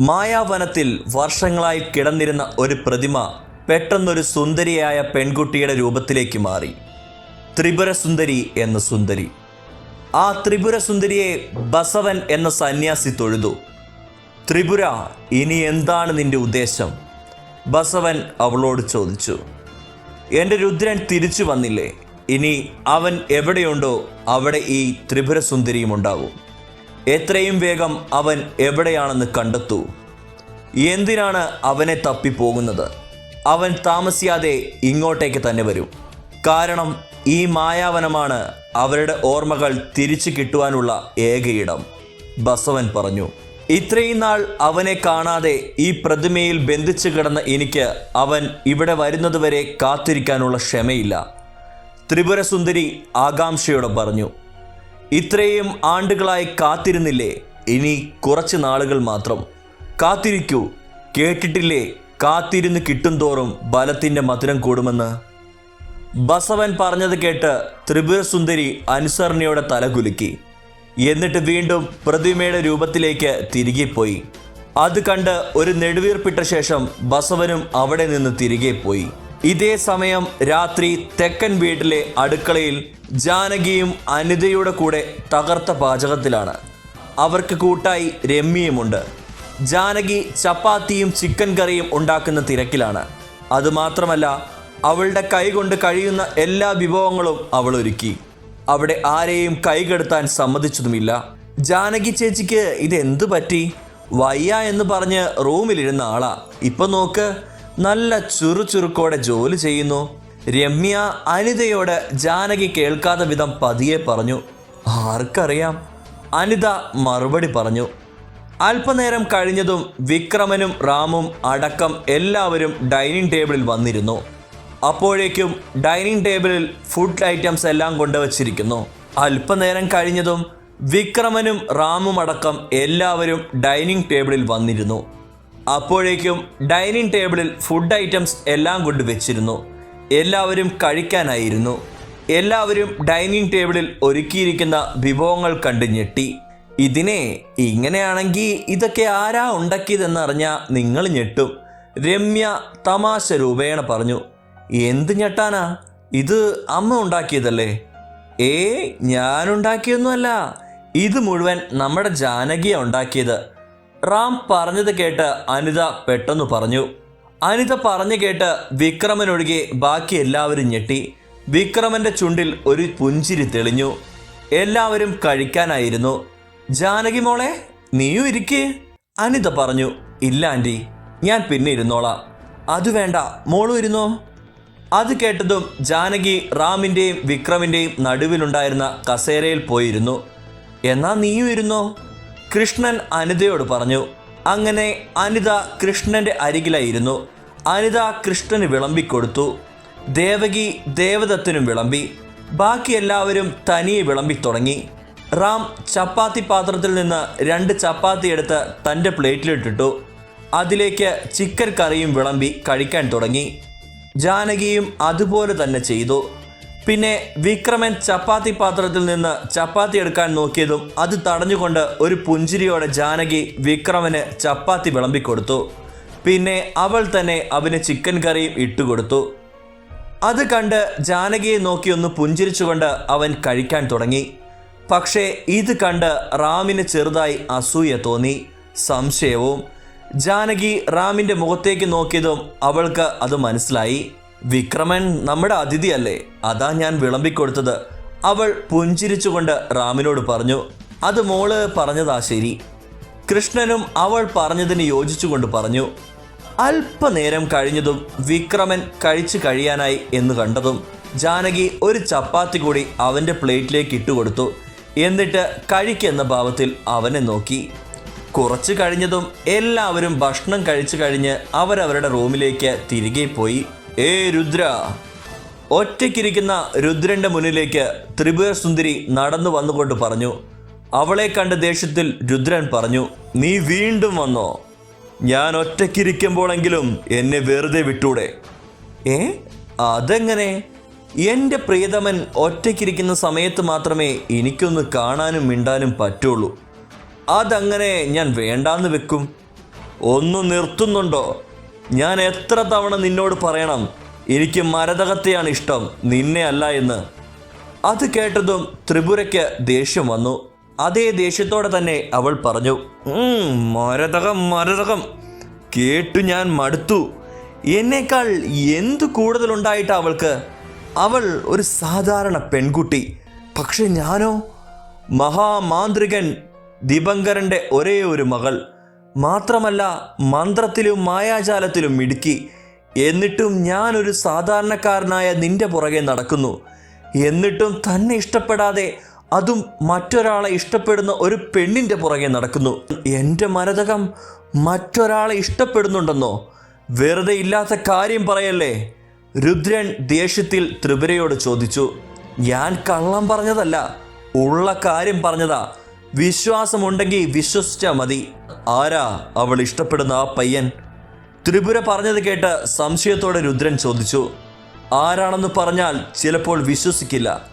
മായാവനത്തിൽ വർഷങ്ങളായി കിടന്നിരുന്ന ഒരു പ്രതിമ പെട്ടെന്നൊരു സുന്ദരിയായ പെൺകുട്ടിയുടെ രൂപത്തിലേക്ക് മാറി. ത്രിപുരസുന്ദരി എന്ന സുന്ദരി. ആ ത്രിപുരസുന്ദരിയെ ബസവൻ എന്ന സന്യാസി തൊഴുതു. ത്രിപുര ഇനി എന്താണ് നിന്റെ ഉദ്ദേശം? ബസവൻ അവളോട് ചോദിച്ചു. എന്റെ രുദ്രൻ തിരിച്ചു വന്നില്ലേ? ഇനി അവൻ എവിടെയുണ്ടോ അവിടെ ഈ ത്രിപുരസുന്ദരിയും ഉണ്ടാവും. എത്രയും വേഗം അവൻ എവിടെയാണെന്ന് കണ്ടെത്തൂ. എന്തിനാണ് അവനെ തപ്പിപ്പോകുന്നത്? അവൻ താമസിയാതെ ഇങ്ങോട്ടേക്ക് തന്നെ വരും. കാരണം ഈ മായാവനമാണ് അവരുടെ ഓർമ്മകൾ തിരിച്ചു കിട്ടുവാനുള്ള ഏകയിടം ബസവൻ പറഞ്ഞു ഇത്രയും നാൾ അവനെ കാണാതെ ഈ പ്രതിമയിൽ ബന്ധിച്ചു കിടന്ന എനിക്ക് അവൻ ഇവിടെ വരുന്നതുവരെ കാത്തിരിക്കാനുള്ള ക്ഷമയില്ല. ത്രിപുരസുന്ദരി ആകാംക്ഷയോടെ പറഞ്ഞു ഇത്രയും ആണ്ടുകളായി കാത്തിരുന്നില്ലേ? ഇനി കുറച്ച് നാളുകൾ മാത്രം. കാത്തിരിക്കൂ. കേട്ടിട്ടില്ലേ? കാത്തിരുന്ന് കിട്ടുംതോറും ബലത്തിന്റെ മധുരം കൂടുമെന്ന്. ബസവൻ പറഞ്ഞത് കേട്ട് ത്രിപുരസുന്ദരി അനുസരണയോടെ തലകുലുക്കി എന്നിട്ട് വീണ്ടും പ്രതിമയുടെ രൂപത്തിലേക്ക് തിരികെ പോയി അത് കണ്ട് ഒരു നെടുവീർപ്പിട്ട ശേഷം ബസവനും അവിടെ നിന്ന് തിരികെ പോയി ഇതേ സമയം രാത്രി തെക്കൻ വീട്ടിലെ അടുക്കളയിൽ ജാനകിയും അനിതയുടെ കൂടെ തകർത്ത പാചകത്തിലാണ്. അവർക്ക് കൂട്ടായി രമ്യയുമുണ്ട്. ജാനകി ചപ്പാത്തിയും ചിക്കൻ കറിയും ഉണ്ടാക്കുന്ന തിരക്കിലാണ്. അതുമാത്രമല്ല അവളുടെ കൈകൊണ്ട് കഴിയുന്ന എല്ലാ വിഭവങ്ങളും അവൾ ഒരുക്കി. അവിടെ ആരെയും കൈകെടുത്താൻ സമ്മതിച്ചതുമില്ല. ജാനകി ചേച്ചിക്ക് ഇത് എന്തു പറ്റി? വയ്യ എന്ന് പറഞ്ഞ് റൂമിലിരുന്ന ആളാ. ഇപ്പം നോക്ക്. നല്ല ചുറുചുറുക്കോടെ ജോലി ചെയ്യുന്നു. രമ്യ അനിതയോട് ജാനകി കേൾക്കാത്ത വിധം പതിയെ പറഞ്ഞു ആർക്കറിയാം? അനിത മറുപടി പറഞ്ഞു അല്പനേരം കഴിഞ്ഞതും വിക്രമനും റാമും അടക്കം എല്ലാവരും ഡൈനിങ് ടേബിളിൽ വന്നിരുന്നു. അപ്പോഴേക്കും ഡൈനിങ് ടേബിളിൽ ഫുഡ് ഐറ്റംസ് എല്ലാം കൊണ്ടുവച്ചിരിക്കുന്നു. അല്പനേരം കഴിഞ്ഞതും വിക്രമനും റാമും അടക്കം എല്ലാവരും ഡൈനിങ് ടേബിളിൽ വന്നിരുന്നു. അപ്പോഴേക്കും ഡൈനിങ് ടേബിളിൽ ഫുഡ് ഐറ്റംസ് എല്ലാം കൊണ്ട് വെച്ചിരുന്നു. എല്ലാവരും കഴിക്കാനായിരുന്നു. എല്ലാവരും ഡൈനിങ് ടേബിളിൽ ഒരുക്കിയിരിക്കുന്ന വിഭവങ്ങൾ കണ്ട് ഞെട്ടി. ഇതിനെ ഇങ്ങനെയാണെങ്കിൽ ഇതൊക്കെ ആരാ ഉണ്ടാക്കിയതെന്നറിഞ്ഞാൽ നിങ്ങൾ ഞെട്ടും. രമ്യ തമാശ രൂപേണ പറഞ്ഞു എന്ത് ഞെട്ടാനാ? ഇത് അമ്മ ഉണ്ടാക്കിയതല്ലേ? ഏ ഞാനുണ്ടാക്കിയൊന്നുമല്ല ഇത് മുഴുവൻ നമ്മുടെ ജാനകിയ ഉണ്ടാക്കിയത്. റാം പറഞ്ഞത് കേട്ട് അനിത പെട്ടെന്ന് പറഞ്ഞു. അനിത പറഞ്ഞു കേട്ട് വിക്രമനൊഴികെ ബാക്കി എല്ലാവരും ഞെട്ടി. വിക്രമന്റെ ചുണ്ടിൽ ഒരു പുഞ്ചിരി തെളിഞ്ഞു. എല്ലാവരും കഴിക്കാനായിരുന്നു. ജാനകി മോളെ നീയും ഇരിക്കേ. അനിത പറഞ്ഞു ഇല്ല ആന്റി ഞാൻ പിന്നെ ഇരുന്നോളാം. അത് വേണ്ട. മോളും ഇരുന്നോ? അത് കേട്ടതും ജാനകി റാമിന്റെയും വിക്രമിന്റെയും നടുവിലുണ്ടായിരുന്ന കസേരയിൽ പോയിരുന്നു. എന്നാ നീയും ഇരുന്നോ? കൃഷ്ണൻ അനിതയോട് പറഞ്ഞു അങ്ങനെ അനിത കൃഷ്ണന്റെ അരികിലായിരുന്നു. അനിത കൃഷ്ണന് വിളമ്പിക്കൊടുത്തു ദേവകി ദേവദത്തിനും വിളമ്പി. ബാക്കി എല്ലാവരും തനിയെ വിളമ്പി തുടങ്ങി. റാം ചപ്പാത്തി പാത്രത്തിൽ നിന്ന് രണ്ട് ചപ്പാത്തി എടുത്ത് തന്റെ പ്ലേറ്റിലിട്ടിട്ടു. അതിലേക്ക് ചിക്കൻ കറിയും വിളമ്പി കഴിക്കാൻ തുടങ്ങി. ജാനകിയും അതുപോലെ തന്നെ ചെയ്തു. പിന്നെ വിക്രമൻ ചപ്പാത്തി പാത്രത്തിൽ നിന്ന് ചപ്പാത്തി എടുക്കാൻ നോക്കിയതും അത് തടഞ്ഞുകൊണ്ട് ഒരു പുഞ്ചിരിയോടെ ജാനകി വിക്രമന് ചപ്പാത്തി വിളമ്പിക്കൊടുത്തു. പിന്നെ അവൾ തന്നെ അവന് ചിക്കൻ കറിയും ഇട്ടുകൊടുത്തു. അത് കണ്ട് ജാനകിയെ നോക്കി ഒന്ന് പുഞ്ചിരിച്ചുകൊണ്ട് അവൻ കഴിക്കാൻ തുടങ്ങി. പക്ഷേ ഇത് കണ്ട് റാമിന് ചെറുതായി അസൂയ തോന്നി. സംശയവും. ജാനകി റാമിന്റെ മുഖത്തേക്ക് നോക്കിയതും അവൾക്ക് അത് മനസ്സിലായി. വിക്രമൻ നമ്മുടെ അതിഥിയല്ലേ? അതാ ഞാൻ വിളമ്പിക്കൊടുത്തത്. അവൾ പുഞ്ചിരിച്ചുകൊണ്ട് റാമിനോട് പറഞ്ഞു അത് മോൾ പറഞ്ഞതാ ശരി. കൃഷ്ണനും അവൾ പറഞ്ഞതിന് യോജിച്ചുകൊണ്ട് പറഞ്ഞു അല്പനേരം കഴിഞ്ഞതും വിക്രമൻ കഴിച്ചു കഴിയാനായി എന്ന് കണ്ടതും ജാനകി ഒരു ചപ്പാത്തി കൂടി അവന്റെ പ്ലേറ്റിലേക്ക് ഇട്ടുകൊടുത്തു എന്നിട്ട് കഴിക്കെന്ന ഭാവത്തിൽ അവനെ നോക്കി. കുറച്ച് കഴിഞ്ഞതും എല്ലാവരും ഭക്ഷണം കഴിച്ചു കഴിഞ്ഞ് അവരവരുടെ റൂമിലേക്ക് തിരികെ പോയി. ഏ രുദ്ര ഒറ്റയ്ക്കിരിക്കുന്ന രുദ്രന്റെ മുന്നിലേക്ക് ത്രിപുര സുന്ദരി നടന്നു വന്നുകൊണ്ട് പറഞ്ഞു അവളെ കണ്ട ദേഷ്യത്തിൽ രുദ്രൻ പറഞ്ഞു നീ വീണ്ടും വന്നോ? ഞാൻ ഒറ്റയ്ക്കിരിക്കുമ്പോഴെങ്കിലും എന്നെ വെറുതെ വിട്ടൂടെ? ഏ? അതെങ്ങനെ? എന്റെ പ്രിയതമൻ ഒറ്റയ്ക്കിരിക്കുന്ന സമയത്ത് മാത്രമേ എനിക്കൊന്ന് കാണാനും മിണ്ടാനും പറ്റുള്ളൂ. അതങ്ങനെ ഞാൻ വേണ്ടാന്ന് വെക്കും. ഒന്ന് നിർത്തുന്നുണ്ടോ? ഞാൻ എത്ര തവണ നിന്നോട് പറയണം എനിക്ക് മരതകത്തെയാണ് ഇഷ്ടം നിന്നെ അല്ല എന്ന്. അത് കേട്ടതും ത്രിപുരയ്ക്ക് ദേഷ്യം വന്നു. അതേ ദേഷ്യത്തോടെ തന്നെ അവൾ പറഞ്ഞു "ഉം, മരതകം മരതകം. കേട്ടു ഞാൻ മടുത്തു. എന്നേക്കാൾ എന്തു കൂടുതലുണ്ടായിട്ട് അവൾക്ക്? അവൾ ഒരു സാധാരണ പെൺകുട്ടി. പക്ഷെ ഞാനോ? മഹാമാന്ത്രികൻ ദിബങ്കരന്റെ ഒരേ ഒരു മകൾ. മാത്രമല്ല മന്ത്രത്തിലും മായാജാലത്തിലും മിടുക്കി. എന്നിട്ടും ഞാനൊരു സാധാരണക്കാരനായ നിന്റെ പുറകെ നടക്കുന്നു. എന്നിട്ടും തന്നെ ഇഷ്ടപ്പെടാതെ അതും മറ്റൊരാളെ ഇഷ്ടപ്പെടുന്ന ഒരു പെണ്ണിന്റെ പുറകെ നടക്കുന്നു. എന്റെ മരതകം മറ്റൊരാളെ ഇഷ്ടപ്പെടുന്നുണ്ടെന്നോ? വെറുതെ ഇല്ലാത്ത കാര്യം പറയല്ലേ? രുദ്രൻ ദേഷ്യത്തിൽ ത്രിപുരയോട് ചോദിച്ചു. ഞാൻ കള്ളം പറഞ്ഞതല്ല ഉള്ള കാര്യം പറഞ്ഞതാ. വിശ്വാസമുണ്ടെങ്കിൽ വിശ്വസിച്ചാൽ മതി. ആരാ അവൾ ഇഷ്ടപ്പെടുന്ന ആ പയ്യൻ? ത്രിപുര പറഞ്ഞത് കേട്ട് സംശയത്തോടെ രുദ്രൻ ചോദിച്ചു ആരാണെന്ന് പറഞ്ഞാൽ ചിലപ്പോൾ വിശ്വസിക്കില്ല.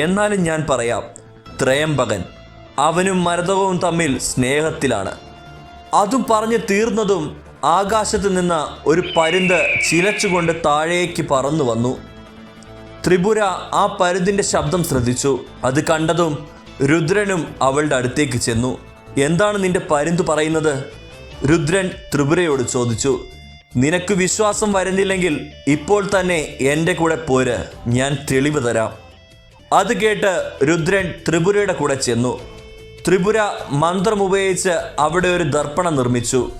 എന്നാലും ഞാൻ പറയാം ത്രയംബകൻ. അവനും മരതകവും തമ്മിൽ സ്നേഹത്തിലാണ്. അതും പറഞ്ഞു തീർന്നതും ആകാശത്ത് നിന്ന് ഒരു പരുന്ത് ചിലച്ചുകൊണ്ട് താഴേക്ക് പറന്നു വന്നു. ത്രിപുര ആ പരുന്തിന്റെ ശബ്ദം ശ്രദ്ധിച്ചു. അത് കണ്ടതും രുദ്രനും അവളുടെ അടുത്തേക്ക് ചെന്നു. എന്താണ് നിന്റെ പരുന്ത് പറയുന്നത്? രുദ്രൻ ത്രിപുരയോട് ചോദിച്ചു. നിനക്ക് വിശ്വാസം വരുന്നില്ലെങ്കിൽ ഇപ്പോൾ തന്നെ എന്റെ കൂടെ പോര്. ഞാൻ തെളിവ് തരാം. അത് കേട്ട് രുദ്രൻ ത്രിപുരയുടെ കൂടെ ചെന്നു. ത്രിപുര മന്ത്രം ഉപയോഗിച്ച് അവിടെ ഒരു ദർപ്പണം നിർമ്മിച്ചു.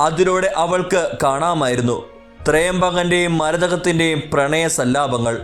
അതിലൂടെ അവൾക്ക് കാണാമായിരുന്നു ത്രയംബകന്റെയും മരതകത്തിന്റെയും പ്രണയ സല്ലാപങ്ങൾ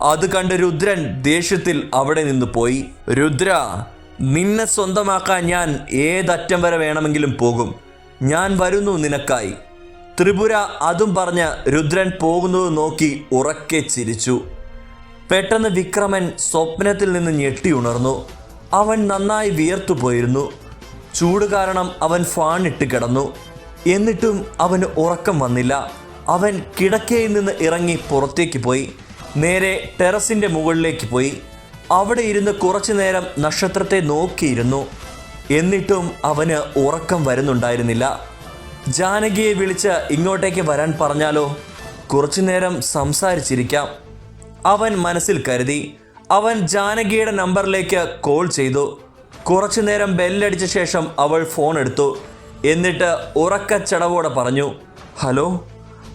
അത് കണ്ട് രുദ്രൻ ദേഷ്യത്തിൽ അവിടെ നിന്ന് പോയി. രുദ്ര നിന്നെ സ്വന്തമാക്കാൻ ഞാൻ ഏതറ്റം വരെ വേണമെങ്കിലും പോകും. ഞാൻ വരുന്നു നിനക്കായി. ത്രിപുര അതും പറഞ്ഞ് രുദ്രൻ പോകുന്നത് നോക്കി ഉറക്കെ ചിരിച്ചു. പെട്ടെന്ന് വിക്രമൻ സ്വപ്നത്തിൽ നിന്ന് ഞെട്ടി ഉണർന്നു. അവൻ നന്നായി വിയർത്തു പോയിരുന്നു. ചൂട് കാരണം അവൻ ഫാണിട്ട് കിടന്നു. എന്നിട്ടും അവന് ഉറക്കം വന്നില്ല. അവൻ കിടക്കയിൽ നിന്ന് ഇറങ്ങി പുറത്തേക്ക് പോയി. നേരെ ടെറസിന്റെ മുകളിലേക്ക് പോയി. അവിടെ ഇരുന്ന് കുറച്ചു നേരം നക്ഷത്രത്തെ നോക്കിയിരുന്നു. എന്നിട്ടും അവന് ഉറക്കം വരുന്നുണ്ടായിരുന്നില്ല. ജാനകിയെ വിളിച്ച് ഇങ്ങോട്ടേക്ക് വരാൻ പറഞ്ഞാലോ? കുറച്ചു നേരം സംസാരിച്ചിരിക്കാം. അവൻ മനസ്സിൽ കരുതി. അവൻ ജാനകിയുടെ നമ്പറിലേക്ക് കോൾ ചെയ്തു. കുറച്ചു നേരം ബെല്ലടിച്ച ശേഷം അവൾ ഫോൺ എടുത്തു. എന്നിട്ട് ഉറക്കച്ചടവോടെ പറഞ്ഞു ഹലോ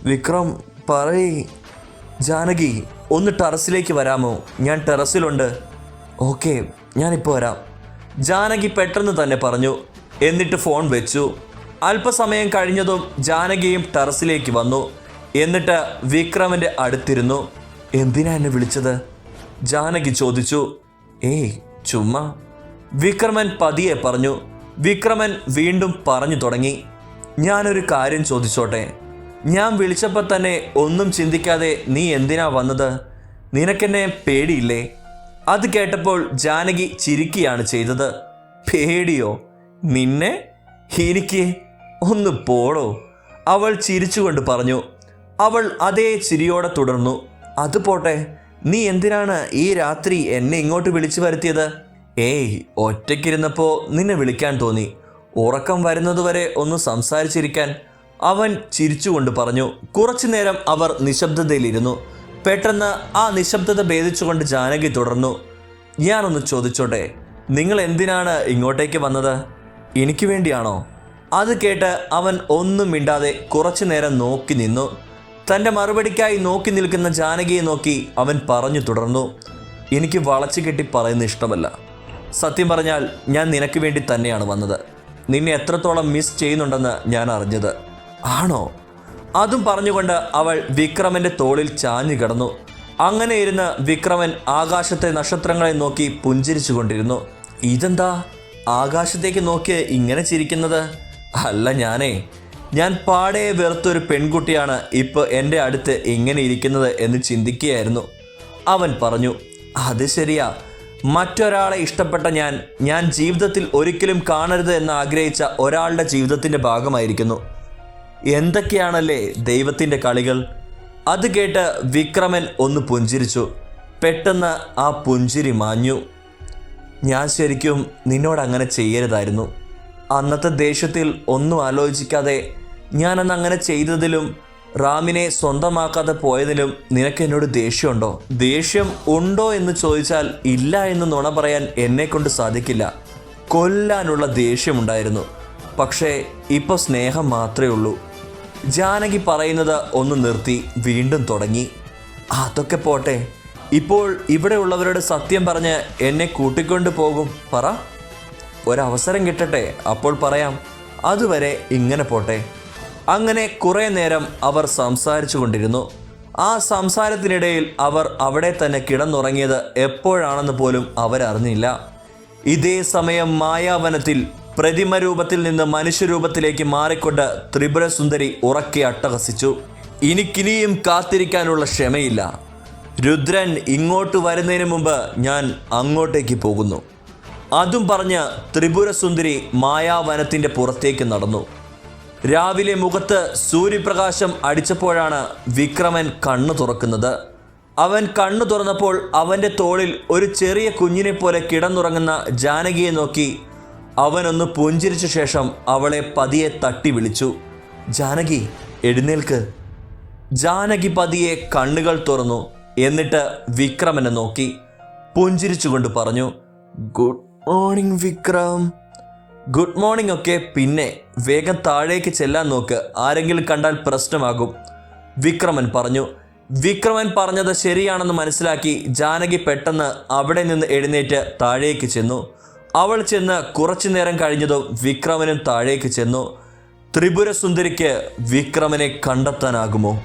വിക്രം പറയ് ജാനകി ഒന്ന് ടെറസിലേക്ക് വരാമോ? ഞാൻ ടെറസിലുണ്ട്. ഓക്കെ ഞാനിപ്പോൾ വരാം. ജാനകി പെട്ടെന്ന് തന്നെ പറഞ്ഞു എന്നിട്ട് ഫോൺ വെച്ചു. അല്പസമയം കഴിഞ്ഞതും ജാനകിയും ടെറസിലേക്ക് വന്നു. എന്നിട്ട് വിക്രമന്റെ അടുത്തിരുന്നു. എന്തിനാ എന്നെ വിളിച്ചത്? ജാനകി ചോദിച്ചു. ഏയ് ചുമ്മാ. വിക്രമൻ പതിയെ പറഞ്ഞു. വിക്രമൻ വീണ്ടും പറഞ്ഞു തുടങ്ങി. ഞാനൊരു കാര്യം ചോദിച്ചോട്ടെ? ഞാൻ വിളിച്ചപ്പോൾ തന്നെ ഒന്നും ചിന്തിക്കാതെ നീ എന്തിനാ വന്നത്? നിനക്കെന്നെ പേടിയില്ലേ? അത് കേട്ടപ്പോൾ ജാനകി ചിരിക്കുകയാണ് ചെയ്തത്. പേടിയോ? നിന്നെ? എനിക്ക്? ഒന്ന് പോടോ. അവൾ ചിരിച്ചുകൊണ്ട് പറഞ്ഞു. അവൾ അതേ ചിരിയോടെ തുടർന്നു. അത് പോട്ടെ. നീ എന്തിനാണ് ഈ രാത്രി എന്നെ ഇങ്ങോട്ട് വിളിച്ചു വരുത്തിയത്? ഏയ് ഒറ്റയ്ക്കിരുന്നപ്പോൾ നിന്നെ വിളിക്കാൻ തോന്നി. ഉറക്കം വരുന്നതുവരെ ഒന്ന് സംസാരിച്ചിരിക്കാൻ അവൻ ചിരിച്ചുകൊണ്ട് പറഞ്ഞു കുറച്ചു നേരം അവർ നിശബ്ദതയിലിരുന്നു. പെട്ടെന്ന് ആ നിശബ്ദത ഭേദിച്ചുകൊണ്ട് ജാനകി തുടർന്നു ഞാനൊന്ന് ചോദിച്ചോട്ടെ നിങ്ങൾ എന്തിനാണ് ഇങ്ങോട്ടേക്ക് വന്നത്? എനിക്ക് വേണ്ടിയാണോ? അത് കേട്ട് അവൻ ഒന്നും മിണ്ടാതെ കുറച്ചു നേരം നോക്കി നിന്നു. തന്റെ മറുപടിക്കായി നോക്കി നിൽക്കുന്ന ജാനകിയെ നോക്കി അവൻ പറഞ്ഞു തുടർന്നു എനിക്ക് വളച്ചു കെട്ടി പറയുന്ന ഇഷ്ടമല്ല. സത്യം പറഞ്ഞാൽ ഞാൻ നിനക്ക് വേണ്ടി തന്നെയാണ് വന്നത്. നിന്നെ എത്രത്തോളം മിസ് ചെയ്യുന്നുണ്ടെന്ന് ഞാൻ അറിഞ്ഞത്. ആണോ? അതും പറഞ്ഞുകൊണ്ട് അവൾ വിക്രമന്റെ തോളിൽ ചാഞ്ഞു കിടന്നു. അങ്ങനെ ഇരുന്ന് വിക്രമൻ ആകാശത്തെ നക്ഷത്രങ്ങളെ നോക്കി പുഞ്ചിരിച്ചു കൊണ്ടിരുന്നു. ഇതെന്താ? ആകാശത്തേക്ക് നോക്കി ഇങ്ങനെ ചിരിക്കുന്നത്? അല്ല ഞാനേ ഞാൻ പാടെ വെറുത്തൊരു പെൺകുട്ടിയാണ് ഇപ്പോൾ എന്റെ അടുത്ത് ഇങ്ങനെ ഇരിക്കുന്നത് എന്ന് ചിന്തിക്കുകയായിരുന്നു. അവൻ പറഞ്ഞു അത് ശരിയാ. മറ്റൊരാളെ ഇഷ്ടപ്പെട്ട ഞാൻ ഞാൻ ജീവിതത്തിൽ ഒരിക്കലും കാണരുത് എന്ന് ആഗ്രഹിച്ച ഒരാളുടെ ജീവിതത്തിന്റെ ഭാഗമായിരിക്കുന്നു. എന്തൊക്കെയാണല്ലേ ദൈവത്തിന്റെ കളികൾ? അത് കേട്ട് വിക്രമൻ ഒന്ന് പുഞ്ചിരിച്ചു. പെട്ടെന്ന് ആ പുഞ്ചിരി മാഞ്ഞു. ഞാൻ ശരിക്കും നിന്നോട് അങ്ങനെ ചെയ്യരുതായിരുന്നു. അന്നത്തെ ദേഷ്യത്തിൽ ഒന്നും ആലോചിക്കാതെ ഞാനന്ന് അങ്ങനെ ചെയ്തതിലും റാമിനെ സ്വന്തമാക്കാതെ പോയതിലും നിനക്ക് എന്നോട് ദേഷ്യമുണ്ടോ? ദേഷ്യം ഉണ്ടോ എന്ന് ചോദിച്ചാൽ ഇല്ല എന്ന് നുണ പറയാൻ എന്നെ കൊണ്ട് സാധിക്കില്ല. കൊല്ലാനുള്ള ദേഷ്യമുണ്ടായിരുന്നു. പക്ഷേ ഇപ്പോൾ സ്നേഹം മാത്രമേ ഉള്ളൂ. ജാനകി പറയുന്നത് ഒന്ന് നിർത്തി വീണ്ടും തുടങ്ങി. അതൊക്കെ പോട്ടെ. ഇപ്പോൾ ഇവിടെ ഉള്ളവരോട് സത്യം പറഞ്ഞ് എന്നെ കൂട്ടിക്കൊണ്ട് പോകും. പറ. ഒരവസരം കിട്ടട്ടെ. അപ്പോൾ പറയാം. അതുവരെ ഇങ്ങനെ പോട്ടെ. അങ്ങനെ കുറേ നേരം അവർ സംസാരിച്ചു കൊണ്ടിരുന്നു. ആ സംസാരത്തിനിടയിൽ അവർ അവിടെ തന്നെ കിടന്നുറങ്ങിയത് എപ്പോഴാണെന്ന് പോലും അവരറിഞ്ഞില്ല. ഇതേ സമയം മായാവനത്തിൽ പ്രതിമ രൂപത്തിൽ നിന്ന് മനുഷ്യരൂപത്തിലേക്ക് മാറിക്കൊണ്ട് ത്രിപുരസുന്ദരി ഉറക്കെ അട്ടഹസിച്ചു. എനിക്കിനിയും കാത്തിരിക്കാനുള്ള ക്ഷമയില്ല. രുദ്രൻ ഇങ്ങോട്ട് വരുന്നതിന് മുമ്പ് ഞാൻ അങ്ങോട്ടേക്ക് പോകുന്നു. അതും പറഞ്ഞ് ത്രിപുരസുന്ദരി മായാവനത്തിന്റെ പുറത്തേക്ക് നടന്നു. രാവിലെ മുഖത്ത് സൂര്യപ്രകാശം അടിച്ചപ്പോഴാണ് വിക്രമൻ കണ്ണു തുറക്കുന്നത്. അവൻ കണ്ണു തുറന്നപ്പോൾ അവന്റെ തോളിൽ ഒരു ചെറിയ കുഞ്ഞിനെ പോലെ കിടന്നുറങ്ങുന്ന ജാനകിയെ നോക്കി അവനൊന്ന് പുഞ്ചിരിച്ച ശേഷം അവളെ പതിയെ തട്ടി വിളിച്ചു. ജാനകി എഴുന്നേൽക്ക്. ജാനകി പതിയെ കണ്ണുകൾ തുറന്നു. എന്നിട്ട് വിക്രമനെ നോക്കി. പുഞ്ചിരിച്ചുകൊണ്ട് പറഞ്ഞു good morning Vikram. Good morning ഒക്കെ പിന്നെ വേഗം താഴേക്ക് ചെല്ലാൻ നോക്ക്. ആരെങ്കിലും കണ്ടാൽ പ്രശ്നമാകും. വിക്രമൻ പറഞ്ഞു. വിക്രമൻ പറഞ്ഞത് ശരിയാണെന്ന് മനസ്സിലാക്കി ജാനകി പെട്ടെന്ന് അവിടെ നിന്ന് എഴുന്നേറ്റ് താഴേക്ക് ചെന്നു. അവൾ ചെന്ന് കുറച്ചു നേരം കഴിഞ്ഞതും വിക്രമനും താഴേക്ക് ചെന്നു. ത്രിപുര സുന്ദരിക്ക് വിക്രമനെ കണ്ടെത്താനാകുമോ?